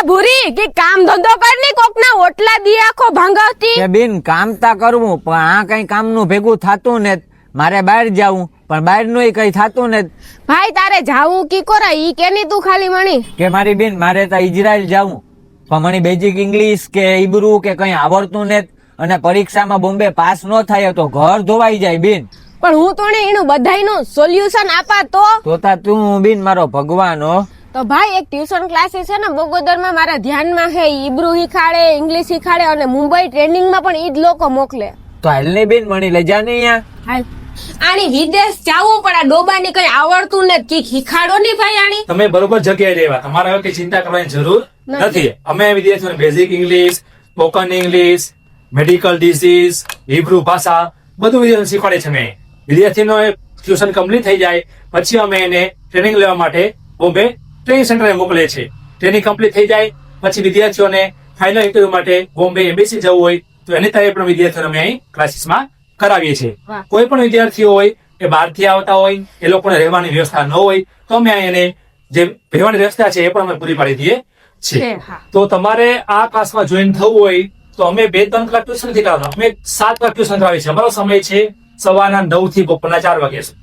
એ ભૂરી કે કામ ધંધો કરની કોક ના ઓટલા દી આખો ભાંગવતી. કે બેન કામ તા કરવું પણ આ કઈ કામનું ભેગું થાતું ને મારે બહાર જાવું પણ બહારનું કઈ થાતું ને ભાઈ તારે જાવું કી કોરા? ઈ કેની તું ખાલી મણી? કે મારી બેન મારે તો ઇઝરાયલ જાવું. પણ મણી બેઝિક ઇંગ્લિશ કે ઈબ્રુ કે કઈ આવડતું ને અને પરીક્ષામાં બોમ્બે પાસ ન થાય તો ઘર ધોવાઈ જાય બેન. પણ હું તો ને એનું બધાયનું સોલ્યુશન આપા તો. તો તા તું બેન મારો ભગવાન હો. તો ભાઈ એક ટ્યુશન ક્લાસીસ છે ને બગોદરમાં મારા ધ્યાનમાં છે ઈબ્રુ શીખાડે ઇંગ્લિશ શીખાડે અને મુંબઈ ટ્રેનિંગમાં પણ ઈ જ લોકો મોકલે. તો હાલની બેન મણી લઈ જા ને અહીંયા. હાલ. આની વિદેશ જાવું પણ આ ડોબાની કઈ આવડતું ને કી શીખાડો ની ભાઈ આની? તમે બરોબર જગ્યાએ રહેવા. તમારે હવે કઈ ચિંતા કરવાની જરૂર નથી. નથી. અમે વિદેશમાં basic English spoken English medical disease Hebrew ભાષા બધું વિદેશ શીખવાડે છે મેં વિદ્યાર્થીનો ટ્યુશન કમ્પ્લીટ થઈ જાય. પછી અમે એને ટ્રેનિંગ લેવા માટે બોમ્બે ટ્રેનિંગ સેન્ટરે મોકલે છે. ટ્રેનિંગ કમ્પ્લીટ થઈ જાય પછી વિદ્યાર્થીઓને ફાઇનલ ઇન્ટરવ્યુ માટે બોમ્બે એમ્બેસી જવું હોય તો એની તૈયારી પણ વિદ્યાર્થીઓને અમે અહીં ક્લાસીસમાં કરાવીએ છીએ. કોઈ પણ વિદ્યાર્થીઓ હોય એ બહારથી આવતા હોય એ લોકોને રહેવાની વ્યવસ્થા ન હોય તો અમે એને જે રહેવાની વ્યવસ્થા છે એ પણ અમે પૂરી પાડી દઈએ છીએ. તો તમારે આ ક્લાસમાં જોઈન થવું હોય તો અમે બે ત્રણ કલાક ટ્યુશન નથી કરાવતા. અમે સાત કલાક ટ્યુશન કરાવીએ છીએ. અમારો સમય છે સવારના નવથી બપોરના ચાર વાગ્યા સુધી.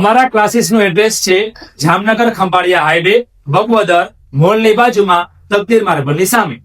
અમારા ક્લાસીસનું એડ્રેસ છે જામનગર ખંભાળિયા હાઈવે બગવદર મોલની બાજુમાં તકદીર માર્બલની સામે.